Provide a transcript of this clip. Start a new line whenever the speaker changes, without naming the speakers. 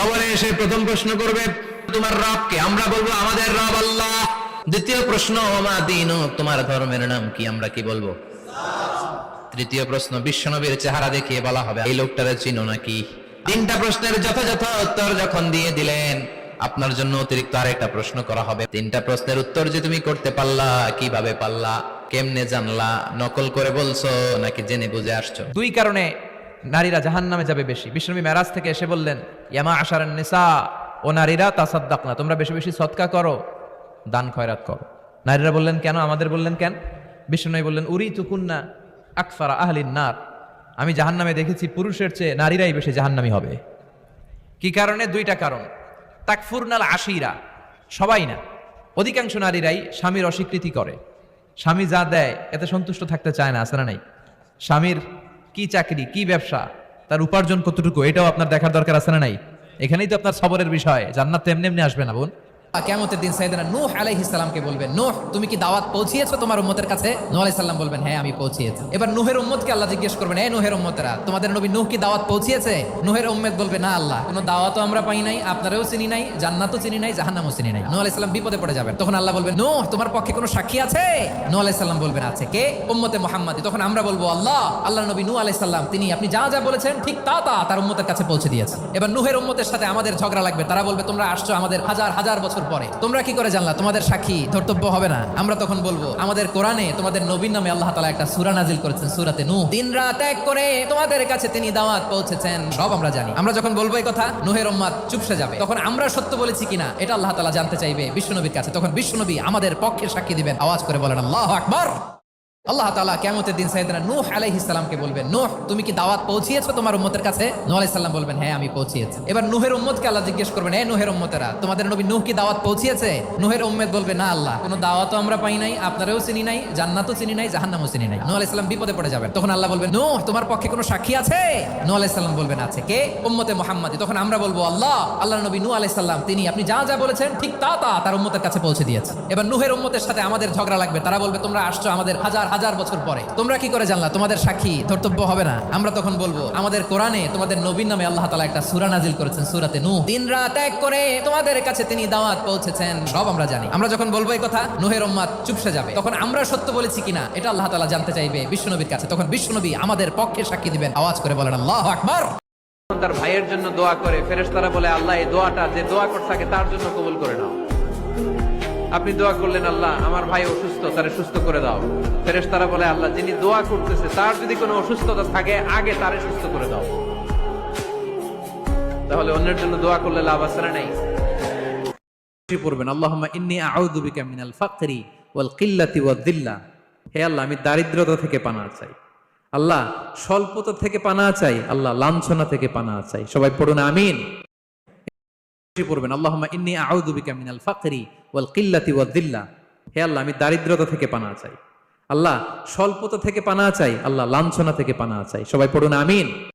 কবরে এসে প্রথম প্রশ্ন করবে, তোমার রবকে আমরা বলব আমাদের রব আল্লাহ। দ্বিতীয় প্রশ্ন, ওমা দিন? তোমার ধর্মের নাম কি? আমরা কি বলব? তৃতীয় প্রশ্ন, বিশ্বনবীর চেহারা দেখিয়ে বলা হবে, এই লোকটারে চিনো নাকি? তিনটা প্রশ্নের যথাযথ উত্তর যখন দিয়ে দিলেন, আপনার জন্য অতিরিক্ত আরেকটা প্রশ্ন করা হবে। তিনটা প্রশ্নের উত্তর যে তুমি করতে পারলা, কীভাবে পারলা, কেমনে জানলা, নকল করে বলছো, নাকি জেনে বুঝে আসছো?
দুই কারণে নারীরা জাহান নামে যাবে বেশি। বিষ্ণবী মেরাজ থেকে এসে বললেন ইয়ামা আশার নিসা, ও নারীরা তাসাদ্দাক না তোমরা বেশি বেশি সৎকা করো, দান খয়রাত করো। নারীরা বললেন, কেন? আমাদের বললেন, কেন? বিষ্ণনবী বললেন উরি তুকুন্না আকফারা আহলিন নার, আমি জাহান নামে দেখেছি পুরুষের চেয়ে নারীরাই বেশি জাহান্নামী হবে। কি কারণে? দুইটা কারণ। তাকফুরনাল আশিরা, সবাই না, অধিকাংশ নারীরাই স্বামীর অস্বীকৃতি করে। স্বামী যা দেয়, এতে সন্তুষ্ট থাকতে চায় না না নাই? স্বামীর কি চাকরি, কি ব্যবসা, তার উপার্জন কতটুকু, এটাও আপনার দেখার দরকার আছে না নাই? এখানেই তো আপনার সবরের বিষয়, জান্নাত তো এমনি এমনি আসবে না বোন।
কেমতের দিন সাইদানা নূহ আলাইহিস সালামকে বলবেন, নূহ, তুমি কি দাওয়াত পৌঁছিয়েছো তোমার উম্মতের কাছে? নূহ আলাইহিস সালাম বলবেন হ্যাঁ আমি পৌঁছিয়েছি। এবার নূহের উম্মতকে আল্লাহ জিজ্ঞেস করবেন এই নূহের উম্মতেরা, তোমাদের নবী নূহ কি দাওয়াত পৌঁছিয়েছে? নূহের উম্মত বলবে, না, আল্লাহ, কোনো দাওয়াতও আমরা পাই নাই, আপনারাও চিনি নাই, জান্নাতও চিনি নাই, জাহান্নামও চিনি নাই। নূহ আলাইহিস সালাম বিপদে পড়ে যাবেন। তখন আল্লাহ বলবেন, নূহ, তোমার পক্ষে কোনো সাক্ষী আছে? নূহ আলাইহিস সালাম বলবেন, আছে। কে? উম্মতে মুহাম্মাদি। তখন আমরা বলব, আল্লাহ আল্লাহ নবী নূহ আলাইহিস সালাম, তিনি আপনি যা যা বলেছেন, ঠিক তা তা তার উম্মতের কাছে পৌঁছে দিয়েছে এবার নুহের উম্মতের সাথে আমাদের ঝগড়া লাগবে। তারা বলবে, তোমরা আসছো আমাদের হাজার হাজার বছর পরে। তোমরা কি করে জানলা? তোমাদের সাক্ষী ধর্তব্য হবে না। আমরা তখন বলব, আমাদের কোরআনে তোমাদের নবীর নামে আল্লাহ তালা একটা সুরা নাজিল করেছেন, সুরাতে নু দিন রাত এক করে তোমাদের কাছে তিনি দাওয়াত পৌঁছেছেন। সব আমরা জানি। আমরা যখন বলব এই কথা, নুহের উম্মাদ চুপসে যাবে। তখন আমরা সত্য বলেছি কিনা, এটা আল্লাহ তালা জানতে চাইবে বিশ্বনবীর কাছে। তখন বিশ্বনবী আমাদের পক্ষে সাক্ষী দিবেন। আওয়াজ করে বলেন, আল্লাহ আকবর! আল্লাহ তাআলা কেমতের দিন সাইয়েদনা নূহ আলাইহিস সালামকে বলবেন, নূহ, তুমি কি দাওয়াত পৌঁছিয়েছো তোমার উম্মতের কাছে? নূহ আলাইহিস সালাম বলবেন হ্যাঁ আমি পৌঁছিয়েছি। এবার নূহের উম্মতকে আল্লাহ জিজ্ঞেস করবেন এই নূহের উম্মতেরা, তোমাদের নবী নূহ কি দাওয়াত পৌঁছিয়েছে? নূহের উম্মত বলবে, না আল্লাহ, কোনো দাওয়াতও আমরা পাই নাই, আপনারাও চিনি নাই, জান্নাতও চিনি নাই, জাহান্নামও চিনি নাই। নূহ আলাইহিস সালাম বিপদে পড়ে যাবেন। তখন আল্লাহ বলবেন, নূহ, তোমার পক্ষে কোনো সাক্ষী আছে? নূহ আলাইহিস সালাম বলবেন, আছে। কে? উম্মতে মুহাম্মাদি। তখন আমরা বলব, আল্লাহ আল্লাহ নবী নূহ আলাইহিস সালাম, তিনি আপনি যা যা বলেছেন, ঠিক তা তা তার উম্মতের কাছে পৌঁছে দিয়েছে এবার নুহের উম্মতের সাথে আমাদের ঝগড়া লাগবে, তারা বলবে, তোমরা আসছো আমাদের হাজার হাজার বছর পরে। তোমরা কি করে জানলা? তোমাদের সাক্ষী ধর্তব্য হবে না। আমরা তখন বলব, আমাদের কোরআনে তোমাদের নবীর নামে আল্লাহ তালা একটা সূরা নাজিল করেছেন, সুরাতে নূহ। দিন রাত এক করে তোমাদের কাছে তিনি দাওয়াত পৌঁছেছেন, সব আমরা জানি। আমরা যখন বলব এই কথা, নুহের উম্মাদ চুপসে যাবে। তখন আমরা সত্য বলেছি কিনা, এটা আল্লাহ তালা জানতে চাইবে বিশ্বনবীর কাছে। তখন বিশ্বনবী আমাদের পক্ষে সাক্ষী দিবেন। আওয়াজ করে বলেন, আল্লাহ আকবার!
তার ভাইয়ের জন্য দোয়া করে, ফেরেশতারা বলে, আল্লাহ, এই দোয়াটা, যে দোয়া করতে থাকে তার জন্য কবুল করে নাও। আপনি দোয়া করলেন, আল্লাহ, আমার ভাই অসুস্থ, তারে সুস্থ করে দাও। ফেরেশতারা বলে, আল্লাহ, যিনি দোয়া করতেছে, তার যদি কোনো অসুস্থতা থাকে, আগে তারে সুস্থ করে দাও। তাহলে অন্যের জন্য দোয়া করলে লাভ আছে না নাই? পড়বেন, আল্লাহুম্মা ইন্নী আউযু বিকা ফাকরি ওয়াল কিল্লাতি ওয়াদ দিল্লা। হে আল্লাহ, আমি দারিদ্রতা থেকে পানা চাই। আল্লাহ, স্বল্পতা থেকে পানা চাই। আল্লাহ, লাঞ্ছনা থেকে পানা চাই। সবাই পড়ুন, আমিন। পড়বেন। আল্লাহমা ইন্নি আউদুবিকা মিনাল ফাকরি ওয়াল কিল্লাতি ওয়াল দিল্লা। হে আল্লাহ, আমি দারিদ্রতা থেকে পানা চাই। আল্লাহ, স্বল্পতা থেকে পানা চাই। আল্লাহ, লাঞ্ছনা থেকে পানা চাই। সবাই পড়ুন, আমিন।